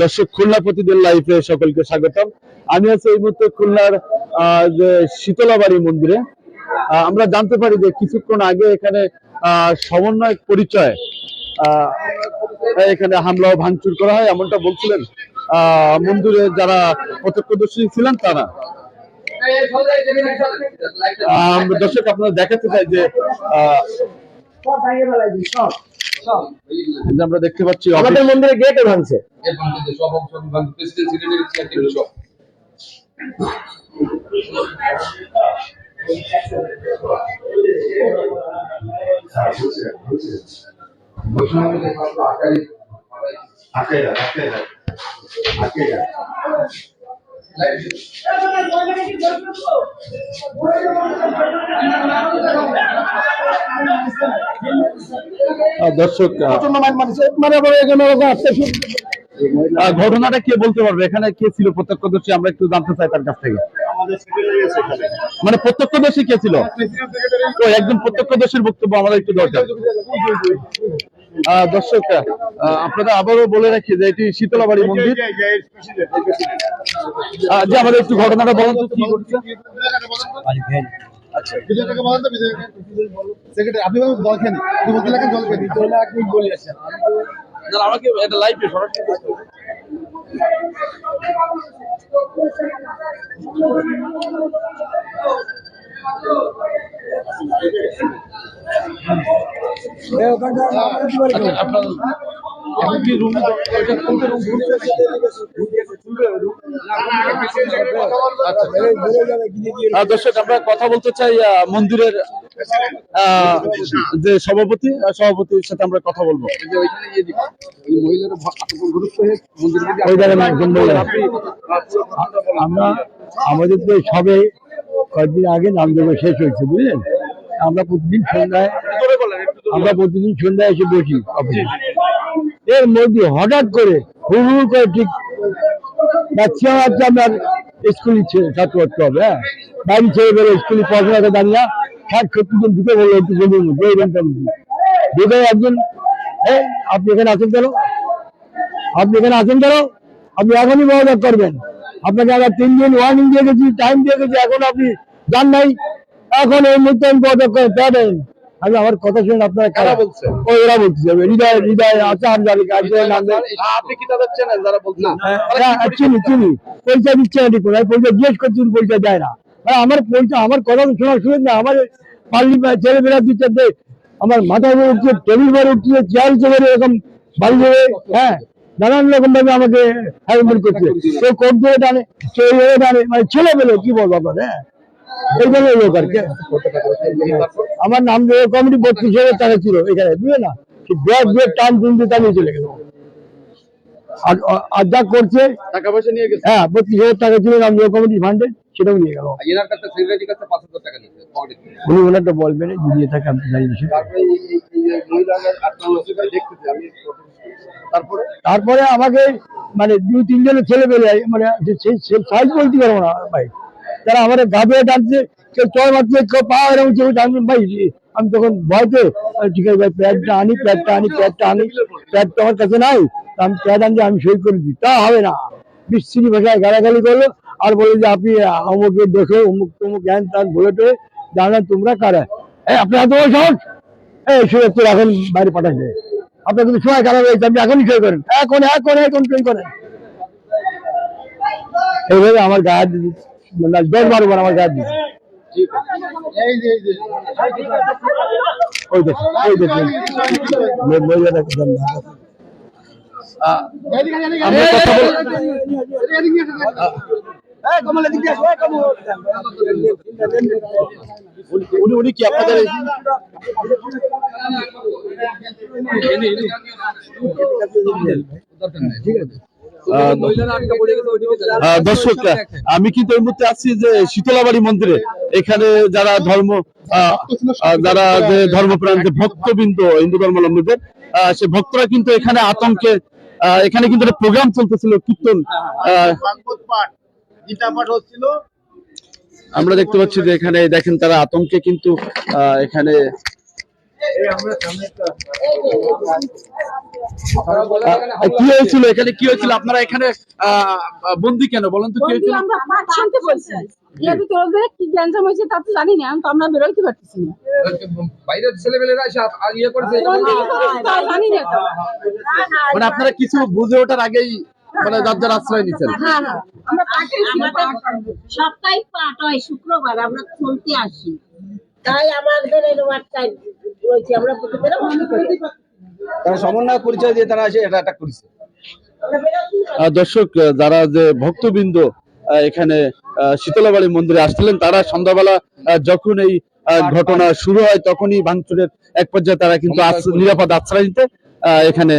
দর্শক খুলনা প্রতিদিন লাইফে সকলকে স্বাগতম। আমি আছি এই মুহূর্তে খুলনার শীতলাবাড়ি মন্দিরে। আমরা জানতে পারি যে কিছুক্ষণ আগে এখানে সমন্বয় পরিচয় এখানে হামলা ও ভাঙচুর করা হয়, এমনটা বলছিলেন মন্দিরে যারা প্রত্যক্ষদর্শী ছিলেন তারা। দর্শক, আপনারা দেখাতে চাই যে আমরা দেখতে পাচ্ছি আমাদের মন্দিরে গেটে ভাঙছে সব অংশ প্রেসিডেন্ট সিনেটের চেয়ারম্যান সব। আহ, দর্শক মানে ঘটনাটা কে বলতে পারবে? এখানে কে ছিল প্রত্যক্ষদর্শী? আমরা একটু জানতে চাই তার কাছ থেকে। মানে প্রত্যক্ষদর্শী কে ছিল? একজন প্রত্যক্ষদর্শীর বক্তব্য আমাদের একটু দরকার। আহ, দর্শক আহ, আপনারা আবারও বলে রাখি যে এটি শীতলাবাড়ি মন্দির। যে আমাদের একটু ঘটনাটা বলুন তো কি ঘটছে? আপনি বলুন জল খেন আপনি বলতে লাগেন জল খেন আপনি বলে আমাকে এটা লাইভে সরাসরি হবে। দর্শক, আমরা কথা বলতে চাই মন্দিরের যে সভাপতি সভাপতির সাথে আমরা কথা বলব। আমরা আমাদের তো সবে কয়েকদিন আগে নামদেব শেষ হয়েছে বুঝলেন? আমরা প্রতিদিন সন্ধ্যায় আমরা প্রতিদিন সন্ধ্যায় এসে বসি অফিসে এর মধ্যে হঠাৎ করে হুড় হুড় করে ঠিক বাচ্চা বাচ্চা আপনার স্কুলে ছাত্র করতে হবে হ্যাঁ? বাড়ি ছেড়ে বেরো স্কুলে পড়াশোনাতে দাঁড়িয়ে ষাট সত্তর জন ঢুকে বলল একটু গলির মধ্যে এই মধ্যে ঢুকে একজন এই আপনি এখানে আছেন কেন? আপনি এখানে আছেন কেন? আপনি এখনই মহোদয় করবেন। আপনাকে আবার তিন দিন ওয়ার্নিং দিয়ে গেছি টাইম দিয়ে গেছি এখন আপনি যান নাই। এখন এই মুহূর্তে আমি পদক দেন আমি আমার কথা শুনে আপনারা কারা? বলছে? ও এরা বলছে হৃদয় হৃদয় আচার জানি কাজে নামে আপনি কি তাদের চেনেন যারা বলছেন? হ্যাঁ, চিনি চিনি। পরিচয় দিচ্ছে না ঠিক পরিচয় জিজ্ঞেস করছি পরিচয় দেয় না। আমার পরিচয় আমার কথা তো শোনার সুযোগ না আমার পাল্লি ছেলে মেয়েরা দিচ্ছে আমার মাথা উপরে উঠছে টেবিল উপরে উঠছে চেয়ার চেপে এরকম বাড়ি হ্যাঁ। নানান রকম ভাবে আমাকে হ্যারাসমেন্ট করছে। কেউ কোর্ট দিয়ে টানে কেউ এভাবে টানে। মানে ছেলে পেলে কি বলব আপনার হ্যাঁ? এইভাবে লোক আর কি। আমার নাম কমিটি বত্রিশ হাজার টাকা ছিল এখানে বুঝলে না? ব্যাগ ব্যাগ টান টুন দিয়ে টানিয়ে চলে গেল আর আর যা করছে। টাকা পয়সা নিয়ে গেছে? হ্যাঁ বত্রিশ হাজার টাকা ছিল নাম কমিটি ফান্ডে সেটাও নিয়ে গেল। এনার কাছে সেক্রেটারির কাছে পাঁচ হাজার টাকা নিয়েছে উনি ওনারটা বলবেন যদি থাকে আমি জানি না তারপরে আমাকে মানে দুই তিনজনের ছেলে পেলে মানে সেই সাইজ বলতে পারব না ভাই। তারা আমার গাবে টানছে কেউ চয় মারছে কেউ পা এরকম ভাই আমি তখন ভয়তে ঠিক আছে, ভাই, প্যাডটা আনি প্যাডটা আনি প্যাডটা আনি প্যাড তো আমার কাছে নাই আমি প্যাড আনতে আমি সই করে দিই। তা হবে না। বিস্তৃতি ভাষায় গালাগালি করল, আর বলে যে আপনি অমুকে দেখো, অমুক তমুক জ্ঞান, তার বলে টয়ে জানেন তোমরা কারা। এই আপনার এত সাহস এই সুযোগ তো এখন বাইরে পাঠাচ্ছে আপনার কিন্তু সময় খারাপ হয়েছে আপনি এখনই সই করেন। এখন এখন এখন সই করেন এইভাবে আমার গায়ে দিচ্ছে মানে দশ বারো বার আমার গায়ে দিচ্ছে ওই দেখুন ওই দেখুন মহিলাটা কথা বল উনি উনি কি আপনাদের এই- আহ, দর্শক আমি কিন্তু এই মুহূর্তে আছি যে শীতলাবাড়ি মন্দিরে। এখানে যারা ধর্ম যারা যে ধর্মপ্রাণ যে ভক্তবৃন্দ হিন্দু ধর্মাবলম্বীদের সে ভক্তরা কিন্তু এখানে আতঙ্কে এখানে কিন্তু একটা প্রোগ্রাম চলতেছিল কীর্তন আমরা দেখতে পাচ্ছি যে এখানে দেখেন তারা আতঙ্কে কিন্তু আহ, এখানে কি হয়েছিল? এখানে কি হয়েছিল? আপনারা এখানে বন্দি কেন? বলেন তো কি হয়েছিল? আমরা পাঠ শুনতে বলছি ইয়াতে তোদের কি গ্যাঞ্জাম হয়েছে তা তো জানি না তো আমরা বেরোইতে পারতেছি না। বাইরের ছেলেমেয়েরা এসে আ- আ- ইয়ে করেছে। কোন দিকে করেছে তা জানি না মানে আপনারা কিছু বুঝে ওঠার আগেই মানে যার যার আশ্রয় নিচ্ছেন হ্যাঁ হ্যাঁ। আমরা সপ্তাহে পাঠ হয় শুক্রবার আমরা চলতে আসি। তাই আমাদের আমরা প্রতিদিন তারা সমন্বয় পরিচয় দিয়ে তারা এসে এটা অ্যাটাক করেছে। দর্শক যারা যে ভক্তবৃন্দ এখানে শীতলাবাড়ি মন্দিরে আসছিলেন তারা সন্ধ্যাবেলা যখন এই ঘটনা শুরু হয় তখনই ভাঙচুরের এক পর্যায়ে তারা কিন্তু নিরাপদ আশ্রয় নিতে আহ, এখানে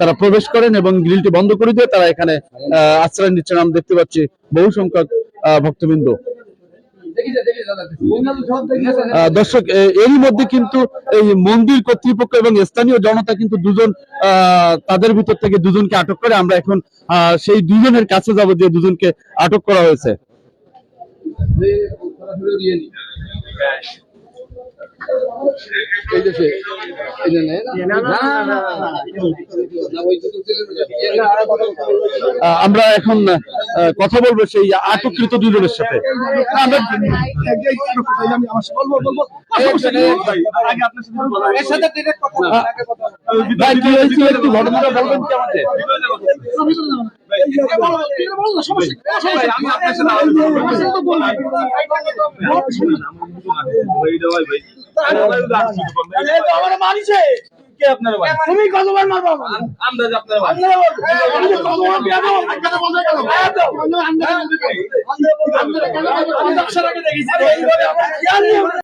তারা প্রবেশ করেন এবং গ্রিলটি বন্ধ করে দিয়ে তারা এখানে আহ, আশ্রয় নিচ্ছেন। আমরা দেখতে পাচ্ছি বহু সংখ্যক ভক্তবৃন্দ। দর্শক এরই মধ্যে কিন্তু এই মন্দির কর্তৃপক্ষ এবং স্থানীয় জনতা কিন্তু দুজন আহ, তাদের ভিতর থেকে দুজনকে আটক করে আমরা এখন আহ, সেই দুজনের কাছে যাব যে দুজনকে আটক করা হয়েছে। এই সে এই যে আমরা এখন কথা বলব সেই আটককৃত দুজনের সাথে ঘটনাটা বলবেন কি আমাদের আপনাদের- কি? আপনার উপরে এরা চড়াও কেন? আপনার উপরে এরা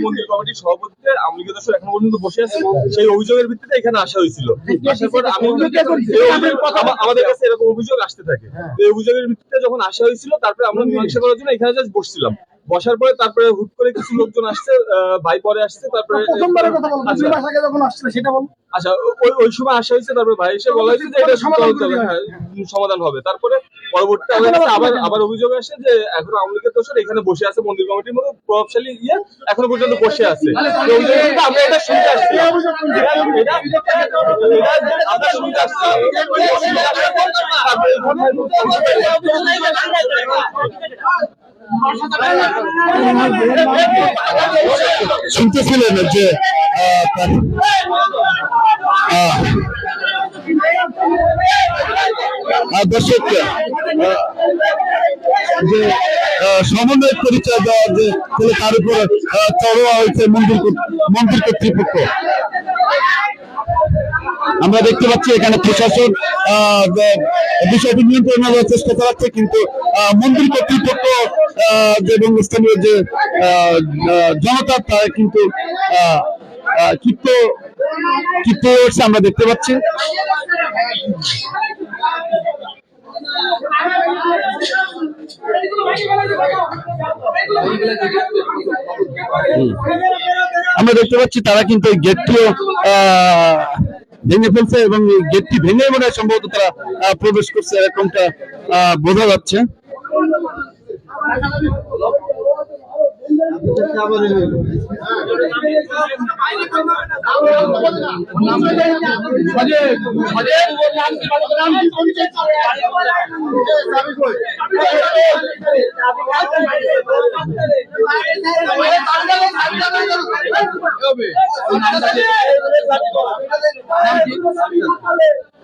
মন্দির কমিটির এখনও পর্যন্ত বসে আছে সেই অভিযোগের ভিত্তিতে এখানে আসা হয়েছিল আসার পর আমা- আমাদের কাছে এরকম অভিযোগ আসতে থাকে। এই অভিযোগের ভিত্তিতে যখন আসা হয়েছিল, তারপরে আমরা মীমাংসা করার জন্য এখানে জাস্ট বসছিলাম। বসার পরে তারপরে হুট করে কিছু লোকজন আসছে আহ, ভাই পরে আসছে তারপরে আচ্ছা। আচ্ছা ওই ওই সময় আসা হয়েছে তারপরে ভাই এসে বলা হয়েছে যে এটা সমাধান হবে হ্যাঁ সমাধান হবে। তারপরে পরবর্তীতে আবার আবার অভিযোগ আসে যে এখন আওয়ামী লীগের দোষর এখানে বসে আছে মন্দির কমিটির মতো প্রভাবশালী ইয়ে এখনও পর্যন্ত বসে আছে আমরা এটা শুনতে আসছি আমরা শুনতে আসছি শুনতেছিলেন যে দর্শক যে পরিচয় দেওয়া যে তার চড়োয়া হয়েছে মন্দির মন্দির কর্তৃপক্ষ। আমরা দেখতে পাচ্ছি এখানে প্রশাসন বিষয়টি নিয়ন্ত্রণে নেওয়ার চেষ্টা চালাচ্ছে, কিন্তু মন্দির কর্তৃপক্ষ এবং স্থানীয় যে জনতা, তারা কিন্তু ক্ষিপ্ত হয়ে উঠছে আমরা দেখতে পাচ্ছি? আমরা দেখতে পাচ্ছি তারা কিন্তু এই গেটটিও ভেঙে ফেলছে এবং এই গেটটি ভেঙে মনে হয় সম্ভবত তারা প্রবেশ করছে এরকমটা বোঝা যাচ্ছে। অভিযোগটা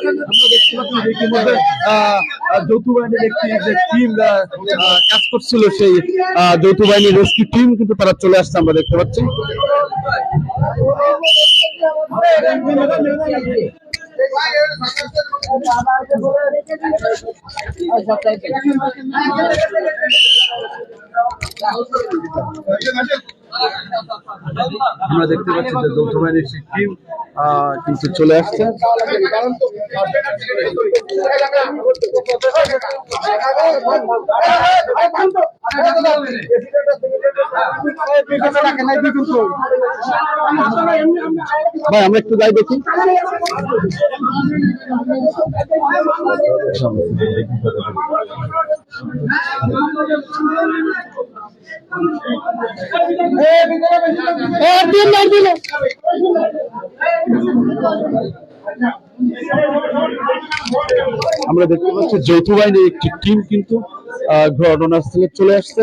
আমরা দেখতে পাচ্ছি যে যৌথ বাহিনীর কাজ করছিল সেই যৌথ বাহিনীর রেস্কিউ টিম কিন্তু তারা চলে আসছে, আমরা দেখতে পাচ্ছি। আমরা দেখতে পাচ্ছি যে যৌথ বাহিনীর টিম কিন্তু চলে আসছে। ভাই আমরা একটু যাই দেখি। আমরা দেখতে পাচ্ছি যৌথ বাহিনীর একটি টিম কিন্তু ঘটনাস্থলে চলে আসছে।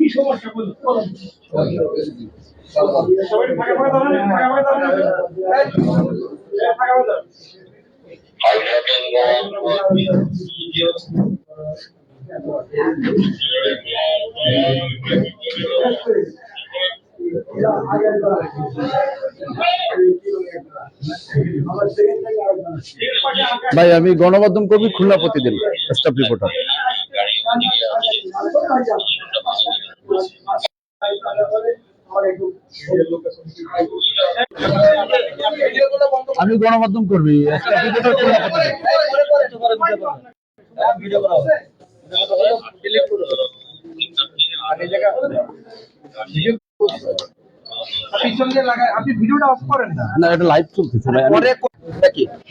কি সমস্যা বলুন? সবাই ফাঁকা ফাঁকা দাঁড়ান ফাঁকা ফাঁকা দাঁড়ান ফাঁকা ফাঁকা দাঁড়ান ভাই আমি গণমাধ্যম কর্মী খুলনা প্রতিদিন স্টাফ রিপোর্টার আমি গণমাধ্যম কর্মী আপনি ভিডিওটা অফ করেন না। না এটা লাইভ চলতেছে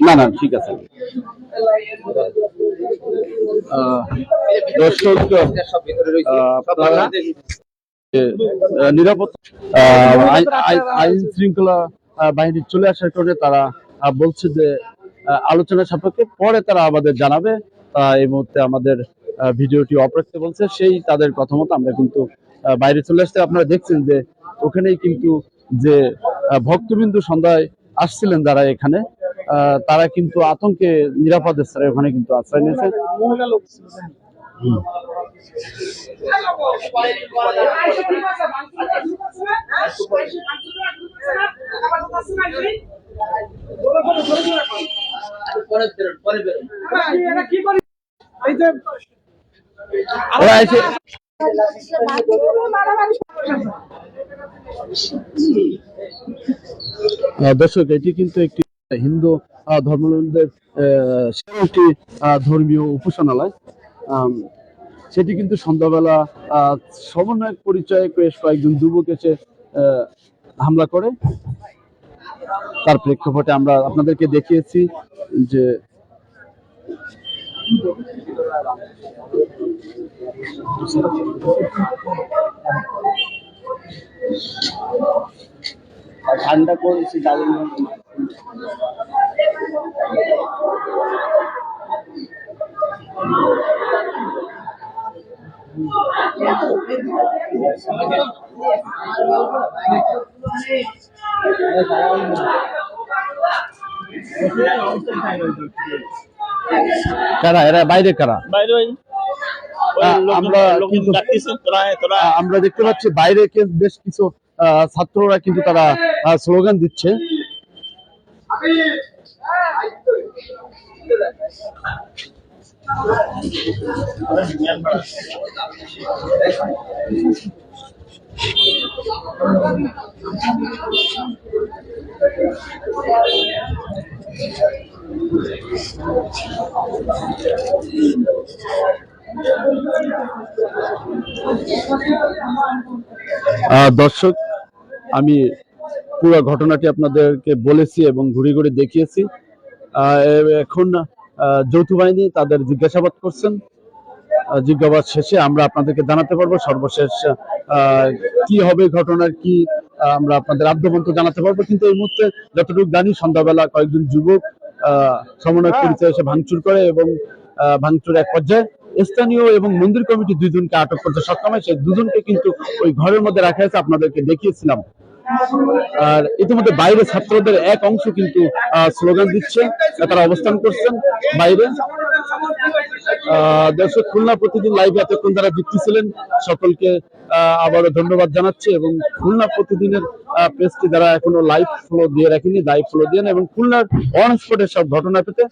না না ঠিক আছে। দর্শক আপনারা নিরাপত্তা আইন- শৃঙ্খলা বাহিনী চলে আসার কারণে তারা বলছে যে আলোচনা সাপেক্ষে পরে তারা আমাদের জানাবে। এই মুহূর্তে আমাদের ভিডিওটি অফ বলছে, সেই তাদের কথা মতো আমরা কিন্তু বাইরে চলে আসতে আপনারা দেখছেন যে, ওখানেই কিন্তু যে ভক্তবিন্দু সন্ধ্যায় আসছিলেন যারা এখানে। তারা কিন্তু আতঙ্কে নিরাপদে স্থানে ওখানে কিন্তু আশ্রয় নিয়েছে। দর্শক এটি কিন্তু একটি হিন্দু ধর্মাবলম্বীদের একটি ধর্মীয় উপাসনালয়। সেটি কিন্তু সন্ধ্যাবেলা সমন্বয়ক পরিচয়ে বেশ কয়েকজন যুবক এসে হামলা করে। তার প্রেক্ষাপটে আমরা আপনাদেরকে দেখিয়েছি যে ঠান্ডা দারুণ কারা? এরা বাইরে কারা? আমরা কিন্তু- আমরা দেখতে পাচ্ছি বাইরে কে- বেশ কিছু আহ, ছাত্ররা কিন্তু তারা স্লোগান দিচ্ছে। দর্শক আমি পুরো ঘটনাটি আপনাদেরকে বলেছি এবং ঘুরে ঘুরে দেখিয়েছি। এখন যৌথ বাহিনী তাদের জিজ্ঞাসাবাদ করছেন। জিজ্ঞাসাবাদ শেষে আমরা আপনাদেরকে জানাতে পারব সর্বশেষ কি হবে ঘটনার কি আমরা আপনাদের আদ্যবন্ত জানাতে পারব। কিন্তু এই মুহূর্তে যতটুকু জানি সন্ধ্যাবেলা কয়েকজন যুবক আহ, সমন্বয় পরিচয় এসে ভাঙচুর করে এবং আহ, ভাঙচুর এক পর্যায়ে স্থানীয় এবং মন্দির কমিটি দুইজনকে আটক করতে সক্ষম হয়। সেই দুজনকে কিন্তু ওই ঘরের মধ্যে রাখা হয়েছে। আপনাদেরকে দেখিয়েছিলাম। আর ইতিমধ্যে বাইরে ছাত্রদের এক অংশ কিন্তু স্লোগান দিচ্ছে তারা অবস্থান করছেন বাইরে। দর্শক, খুলনা প্রতিদিন লাইভে এতক্ষণ যারা যুক্ত ছিলেন, সকলকে আবারও ধন্যবাদ জানাচ্ছি এবং খুলনা প্রতিদিনের পেজটি যারা এখনও লাইভ ফলো দিয়ে রাখেনি লাইভ ফলো দিয়ে এবং খুলনার অন স্পটের সব ঘটনা পেতে